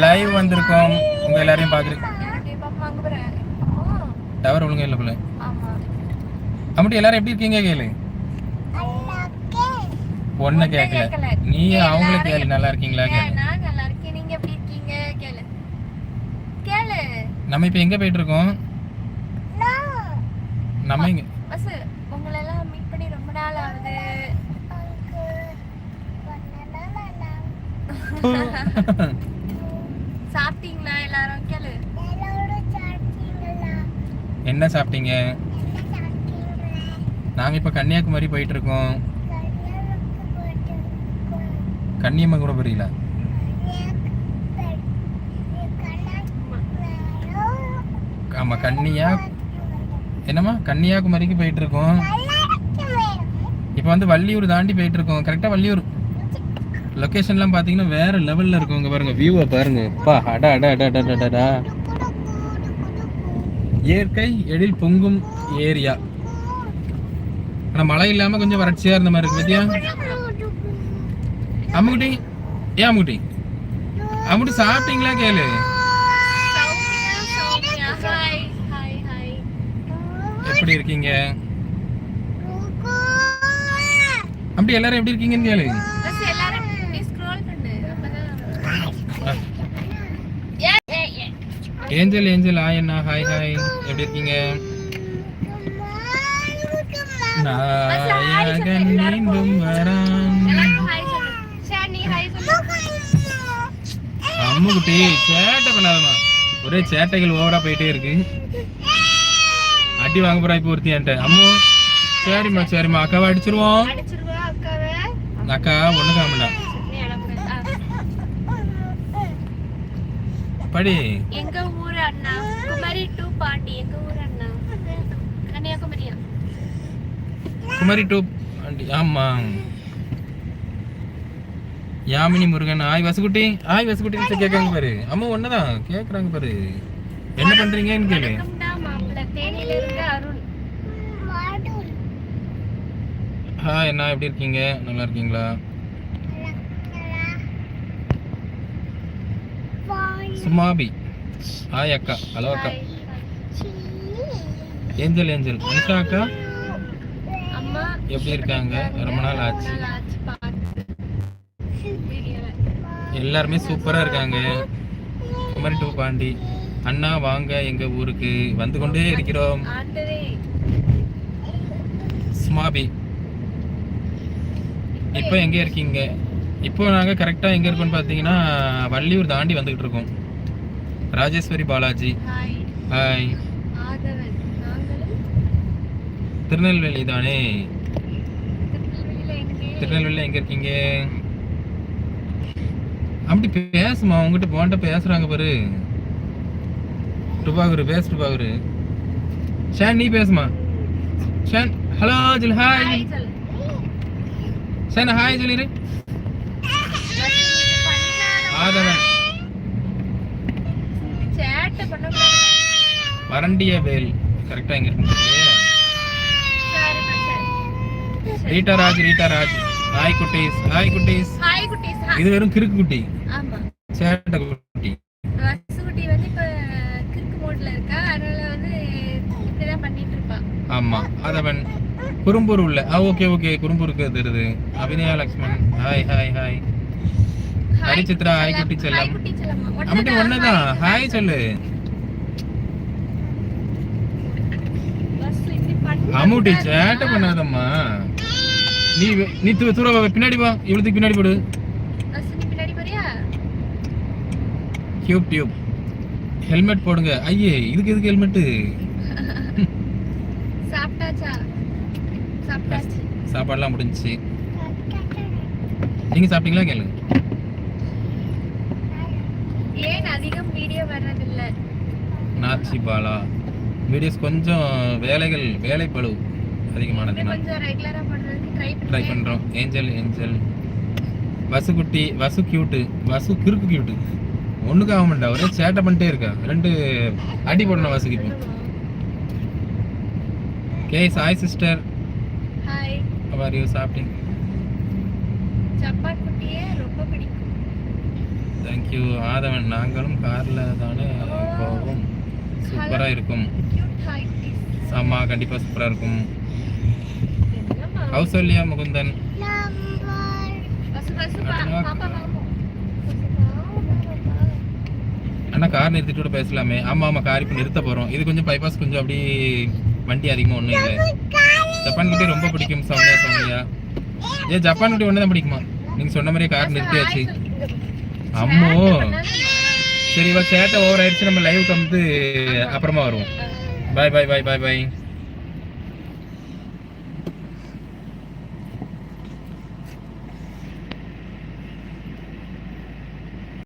Live வந்திருக்கோம் உங்க எல்லாரையும் பாக்குறேன் டவர் ஒழுங்கா இல்ல போல ஆமா. அப்படி எல்லாரும் எப்படி இருக்கீங்க கேளு ஒன்ன கேட்கல. நீ அவங்கள கேளு நல்லா இருக்கீங்களா கேளு நான் நல்லா இருக்கேன். நீங்க எப்படி இருக்கீங்க? கேளு. கேளு. நம்ம இப்ப எங்க போயிட்டு இருக்கோம் நம்ம இங்க உங்களை எல்லாம் meet பண்ணி ரொம்ப நாள் ஆகுது எல்லாரும் கேளு என்ன சாப்பிட்டீங்க? நாங்க இப்ப கன்னியாகுமரி போயிட்டு இருக்கோம் கன்னியம்மன் கூட புரியல ஆமா கன்னியா என்னம்மா? கன்னியாகுமரிக்கு போயிட்டு இருக்கோம் இப்போ வந்து வள்ளியூர் தாண்டி போயிட்டு இருக்கோம் கரெக்டா வள்ளியூர்? லொக்கேஷன்லாம் பார்த்தீங்கன்னா வேற லெவல்ல இருக்கும் இங்கே பாருங்க வியூவை பாருங்க. பா அட அட அட அடா அடா. இயற்கை எழில் பொங்கும் ஏரியா. ஆனா மழை இல்லாம கொஞ்சம் வறட்சியா இருந்த மாதிரி இருக்கு பத்தியா? அம்முக்குட்டி ஏன் அம்முக்குட்டி அம்முட்டி சாப்பிட்டீங்களா கேளு. எப்படி இருக்கீங்க? அப்படி எல்லாரும் எப்படி இருக்கீங்கன்னு கேளு பஸ் எல்லாரும் இப்படி scroll பண்ணு. அப்பதான் ஏ, ஏ, ஏ. ஏஞ்சல் ஏஞ்சல் ஹாய் அண்ணா ஹாய் ஹாய் எப்படி இருக்கீங்க? நாயகன் மீண்டும் வரான். அம்முக்குட்டி சேட்டை பண்ணாதம்மா. ஒரே சேட்டைகள் ஓவரா போயிட்டே இருக்கு. அடி வாங்க போறா இப்போ ஒருத்தி என்கிட்ட. அம்மு சரிம்மா சரிம்மா. அக்காவை அடிச்சிருவோம்? அக்கா ஒண்ணு காமடா. படி. எங்க ஊர் அண்ணா குமரி டு பாண்டி எங்க ஊர் அண்ணா? கன்னியாகுமரியா? குமரி டூ ஆண்டி ஆமா. யாமினி முருகன். ஆய் வசுகுட்டி. ஆய் வசுகுட்டி கேட்காங்க பாரு. அம்மா ஒன்னதான் கேக்குறாங்க பாரு. என்ன பண்றீங்கன்னு கேளு. ஹாய் அண்ணா. எப்படி இருக்கீங்க? நல்லா இருக்கீங்களா? சுமாபி ஹாய் அக்கா. ஹலோ அக்கா. Angel Angel. மனுஷா அக்கா? அம்மா. எப்படி இருக்காங்க? ரொம்ப நாள் ஆச்சு. எல்லாருமே சூப்பரா இருக்காங்க. குமரி டூ பாண்டி. அண்ணா வாங்க. எங்க ஊருக்கு? வந்து கொண்டே இருக்கிறோம். சுமாபி. இப்போ எங்க இருக்கீங்க? இப்போ நாங்க கரெக்டா எங்க இருக்கோம்னு பாத்தீங்கன்னா வள்ளியூர் தாண்டி வந்துகிட்டு இருக்கோம். ராஜேஸ்வரி பாலாஜி. ஹாய் திருநெல்வேலி தானே? திருநெல்வேலியில எங்கே? இருக்கீங்க? அப்படி பேசுமா உங்ககிட்ட போன்ட்ட பேசுறாங்க பாரு. டுபாகுரு பேசு டுபாகுரு ஷான் நீ பேசுமா? ஷான் ஹலோ ஜில் ஹாய் ஷான் ஹாய் சொல்லிரு. ஆதவன் வறண்டிய வேல் கரெக்டா எங்க இருக்கு Rita Raj Rita Raj. Hi குட்டீஸ் ஹாய் குட்டீஸ். இது வெறும் கிறுக்கு குட்டி. ஆமா. சேட்டை குட்டி. வசுகுட்டி வந்து இப்ப கிறுக்கு மோட்ல இருக்கா? அதனால வந்து இப்படிதான் பண்ணிட்டு இருப்பா. ஆமா. அதவன் குறும்பூர் உள்ள. ஆ ஓகே ஓகே. குறும்பூருக்கு தெரியுது. Abhinaya Lakshman hi hi hi. Hari Chitra hi குட்டி ஹாய் செல்லம். அப்படி ஒண்ணுதான் ஹாய் சொல்லு. அம்முட்டி சேட்டை பண்ணாதம்மா. நீ நீ தூர பின்னாடி வா. இவ்வளவுக்கு பின்னாடி போடு. டியூப் டியூப் ஹெல்மெட் போடுங்க. ஐயே இதுக்கு எதுக்கு ஹெல்மெட்டு சாப்பிட்டாச்சா? சாப்பாடுலாம் முடிஞ்சுச்சு. நீங்க சாப்பிட்டீங்களா? கேளு ஏன் அதிகம் வீடியோ வர்றதில்ல? நாச்சி பாலா. வீடியோஸ் கொஞ்சம் வேலைகள் வேலைப்பளு இன்னும் அதிகமானதுனால கொஞ்சம் ரெகுலரா பண்றதுக்கு ட்ரை பண்றோம். ஏஞ்சல் ஏஞ்சல் வசுக்குட்டி வசு கியூட்டு வசு கிறுக்கு கியூட்டு ஒண்ணுக்கு ஆக மாட்டா ஒரே சேட்டை பண்ணிட்டே இருக்கா. ரெண்டு அடி போடணும் வசுக்கு இப்போ K Sai sister hi how are you சாப்பிட்டீங்க? சப்பாட் குட்டியே ரொம்ப பிடிக்கும். Thank you Aadhavan. நாங்களும் காரில் தானே போவோம். சூப்பராக இருக்கும். ஆமாம் கண்டிப்பாக சூப்பராக இருக்கும். கௌசல்யா முகுந்தன்? அண்ணா. அண்ணா கார் நிறுத்திட்டு கூட பேசலாமே. ஆமாம் ஆமாம் கார் இப்போ நிறுத்த போகிறோம் இது கொஞ்சம் பைபாஸ் கொஞ்சம் அப்படி வண்டி அதிகமாக ஒன்றும் இல்லை. ஜப்பான் குட்டி ரொம்ப பிடிக்கும் சௌமியா சௌமியா. ஏ ஜப்பான் குட்டி ஒன்று தான் பிடிக்குமா? நீங்கள் சொன்ன மாதிரியே கார் நிறுத்தியாச்சு. அம்மோ சரி இவ சேட்டை ஓவர் ஆயிடுச்சு நம்ம லைவுக்கு வந்து அப்புறமா வருவோம். பாய் பாய் பாய் பாய் பாய்